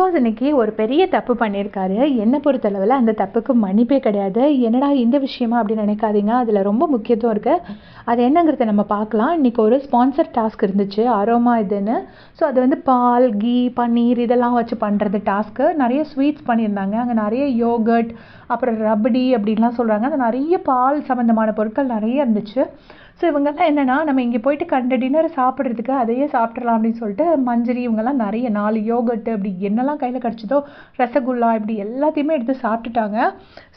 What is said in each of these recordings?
Pass இன்னைக்கு ஒரு பெரிய தப்பு பண்ணியிருக்காரு. என்னை பொறுத்தளவில் அந்த தப்புக்கு மன்னிப்பே கிடையாது. என்னடா இந்த விஷயமா அப்படின்னு நினைக்காதீங்க. அதில் ரொம்ப முக்கியத்துவம் இருக்குது அது என்னங்கிறத நம்ம பார்க்கலாம். இன்றைக்கி ஒரு ஸ்பான்சர் டாஸ்க் இருந்துச்சு. அரோமா இதுன்னு. ஸோ அது வந்து பால் கீ பன்னீர் இதெல்லாம் வச்சு பண்ணுறது டாஸ்க்கு நிறைய ஸ்வீட்ஸ் பண்ணியிருந்தாங்க. அங்கே நிறைய யோகர்ட் அப்புறம் ரபடி அப்படின்லாம் சொல்கிறாங்க அது நிறைய பால் சம்மந்தமான பொருட்கள் நிறைய இருந்துச்சு. ஸோ இவங்கெல்லாம் என்னென்னா நம்ம இங்கே போயிட்டு கண்ட டின்னர் சாப்பிட்றதுக்கு அதையே சாப்பிட்றலாம் அப்படின்னு சொல்லிட்டு மஞ்சரி இவங்கெல்லாம் நிறைய நாலு யோகட்டு அப்படி என்னெல்லாம் கையில் கிடச்சதோ ரசகுல்லா இப்படி எல்லாத்தையுமே எடுத்து சாப்பிட்டுட்டாங்க.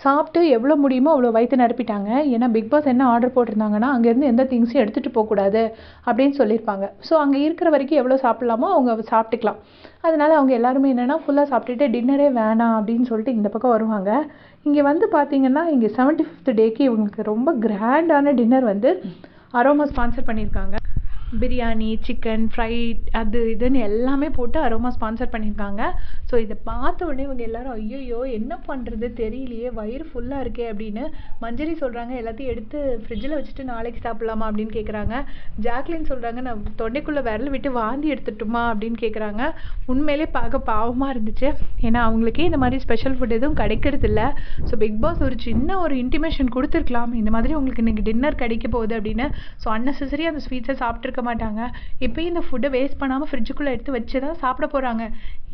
சாப்பிட்டு எவ்வளோ முடியுமோ அவ்வளோ வயிற்று நிரப்பிட்டாங்க. ஏன்னா பிக் பாஸ் என்ன ஆர்டர் போட்டிருந்தாங்கன்னா அங்கேருந்து எந்த திங்ஸையும் எடுத்துகிட்டு போகக்கூடாது அப்படின்னு சொல்லியிருப்பாங்க. ஸோ அங்கே இருக்கிற வரைக்கும் எவ்வளோ சாப்பிட்லாமோ அவங்க சாப்பிட்டுக்கலாம். அதனால் அவங்க எல்லாருமே என்னென்னா ஃபுல்லாக சாப்பிட்டுட்டு டின்னரே வேணாம் அப்படின்னு சொல்லிட்டு இந்த பக்கம் வருவாங்க. இங்கே வந்து பார்த்தீங்கன்னா இங்கே செவன்ட்டி ஃபிஃப்த் டேக்கு இவங்களுக்கு ரொம்ப கிராண்டான டின்னர் வந்து அரோமா ஸ்பான்சர் பண்ணியிருக்காங்க பிரியாணி சிக்கன் ஃப்ரைட் அது இதுன்னு எல்லாமே போட்டு அரோமா ஸ்பான்சர் பண்ணியிருக்காங்க. ஸோ இதை பார்த்த உடனே இவங்க எல்லாரும் ஐயையோ என்ன பண்ணுறது தெரியலையே வயிறு ஃபுல்லாக இருக்கே அப்படின்னு மஞ்சரி சொல்கிறாங்க எல்லாத்தையும் எடுத்து ஃப்ரிட்ஜில் வச்சுட்டு நாளைக்கு சாப்பிட்லாமா அப்படின்னு கேட்குறாங்க ஜாக்லின் சொல்கிறாங்க நான் தொண்டைக்குள்ளே விரல் விட்டு வாந்தி எடுத்துட்டுமா? அப்படின்னு கேட்குறாங்க உண்மையிலே பார்க்க பாவமாக இருந்துச்சு. ஏன்னா அவங்களுக்கே இந்த மாதிரி ஸ்பெஷல் ஃபுட் எதுவும் கிடைக்கிறது இல்லை. ஸோ பிக் பாஸ் ஒரு சின்ன ஒரு இன்டிமேஷன் கொடுத்துருக்கலாம். இந்த மாதிரி உங்களுக்கு இன்றைக்கி டின்னர் கிடைக்க போகுது அப்படின்னு. ஸோ அன்னெசரி அந்த ஸ்வீட்ஸை சாப்பிட்ருக்க மாட்டாங்க. இப்போயும் இந்த ஃபுட்டை வேஸ்ட் பண்ணாமல் ஃப்ரிட்ஜுக்குள்ளே எடுத்து வச்சு தான் சாப்பிட போகிறாங்க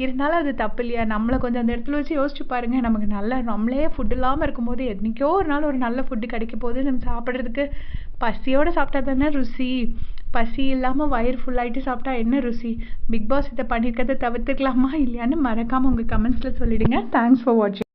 இருந்தாலும் அது தப்பு இல்லையா? நம்மளை கொஞ்சம் அந்த இடத்துல வச்சு யோசிச்சு பாருங்கள் நமக்கு நல்ல நம்மளே ஃபுட் இல்லாமல் இருக்கும்போது என்றைக்கோ ஒரு நாள் ஒரு நல்ல ஃபுட்டு கிடைக்க போகுது. நம்ம சாப்பிட்றதுக்கு பசியோடு சாப்பிட்டா தானே ருசி. பசி இல்லாமல் வயிறு ஃபுல்லாகிட்டு சாப்பிட்டா என்ன ருசி? பிக் பாஸ் இதை பண்ணியிருக்கிறத தவிர்த்துக்கலாமா? இல்லையான்னு மறக்காமல் உங்கள் கமெண்ட்ஸில் சொல்லிவிடுங்க தேங்க்ஸ் ஃபார் வாட்சிங்